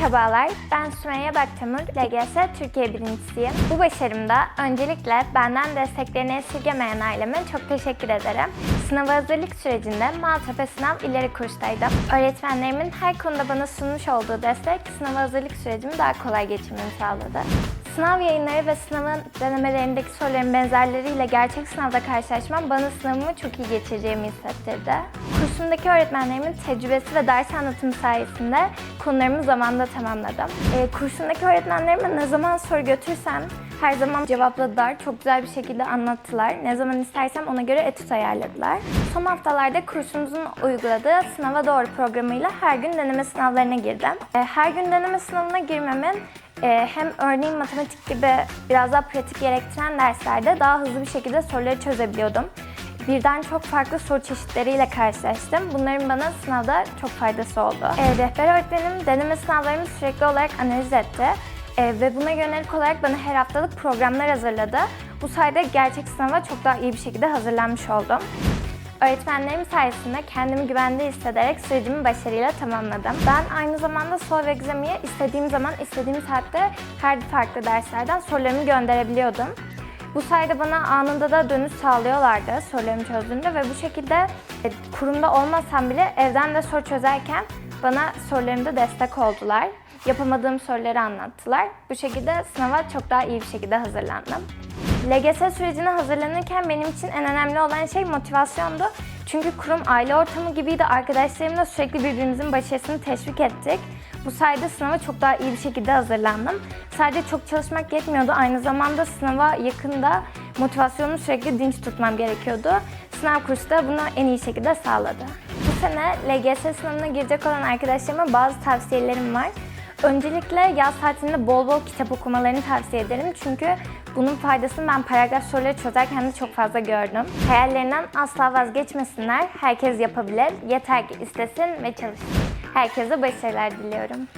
Merhabalar, ben Sümeyye Baktemur, LGS Türkiye birincisiyim. Bu başarımda öncelikle benden desteklerini esirgemeyen aileme çok teşekkür ederim. Sınav hazırlık sürecinde Maltepe Sınav ileri kurstaydım. Öğretmenlerimin her konuda bana sunmuş olduğu destek sınav hazırlık sürecimi daha kolay geçirmemi sağladı. Sınav yayınları ve sınavın denemelerindeki soruların benzerleriyle gerçek sınavda karşılaşmam bana sınavımı çok iyi geçireceğimi hissettirdi. Kursumdaki öğretmenlerimin tecrübesi ve ders anlatımı sayesinde konularımı zamanında tamamladım. Ee, kursumdaki öğretmenlerime ne zaman soru götürsem her zaman cevapladılar. Çok güzel bir şekilde anlattılar. Ne zaman istersem ona göre etüt ayarladılar. Son haftalarda kursumuzun uyguladığı Sınava Doğru programıyla her gün deneme sınavlarına girdim. Ee, Her gün deneme sınavına girmemin ee, hem örneğin matematik gibi biraz daha pratik gerektiren derslerde daha hızlı bir şekilde soruları çözebiliyordum. Birden çok farklı soru çeşitleriyle karşılaştım. Bunların bana sınavda çok faydası oldu. Ee, rehber öğretmenim deneme sınavlarımı sürekli olarak analiz etti. Ee, ve buna yönelik olarak bana her haftalık programlar hazırladı. Bu sayede gerçek sınava çok daha iyi bir şekilde hazırlanmış oldum. Öğretmenlerim sayesinde kendimi güvende hissederek sürecimi başarıyla tamamladım. Ben aynı zamanda Solv Exami'ye istediğim zaman, istediğim saatte her farklı derslerden sorularımı gönderebiliyordum. Bu sayede bana anında da dönüş sağlıyorlardı sorularımı çözdüğümde ve bu şekilde e, kurumda olmasam bile evden de soru çözerken bana sorularımda destek oldular. Yapamadığım soruları anlattılar. Bu şekilde sınava çok daha iyi bir şekilde hazırlandım. LGS sürecine hazırlanırken benim için en önemli olan şey motivasyondu. Çünkü kurum aile ortamı gibiydi. Arkadaşlarımla sürekli birbirimizin başarısını teşvik ettik. Bu sayede sınava çok daha iyi bir şekilde hazırlandım. Sadece çok çalışmak yetmiyordu. Aynı zamanda sınava yakında motivasyonumu sürekli dinç tutmam gerekiyordu. Sınav kursu da bunu en iyi şekilde sağladı. Bu sene LGS sınavına girecek olan arkadaşlarıma bazı tavsiyelerim var. Öncelikle yaz tatilinde bol bol kitap okumalarını tavsiye ederim. Çünkü bunun faydasını ben paragraf soruları çözerken de çok fazla gördüm. Hayallerinden asla vazgeçmesinler. Herkes yapabilir. Yeter ki istesin ve çalışsın. Herkese başarılar diliyorum.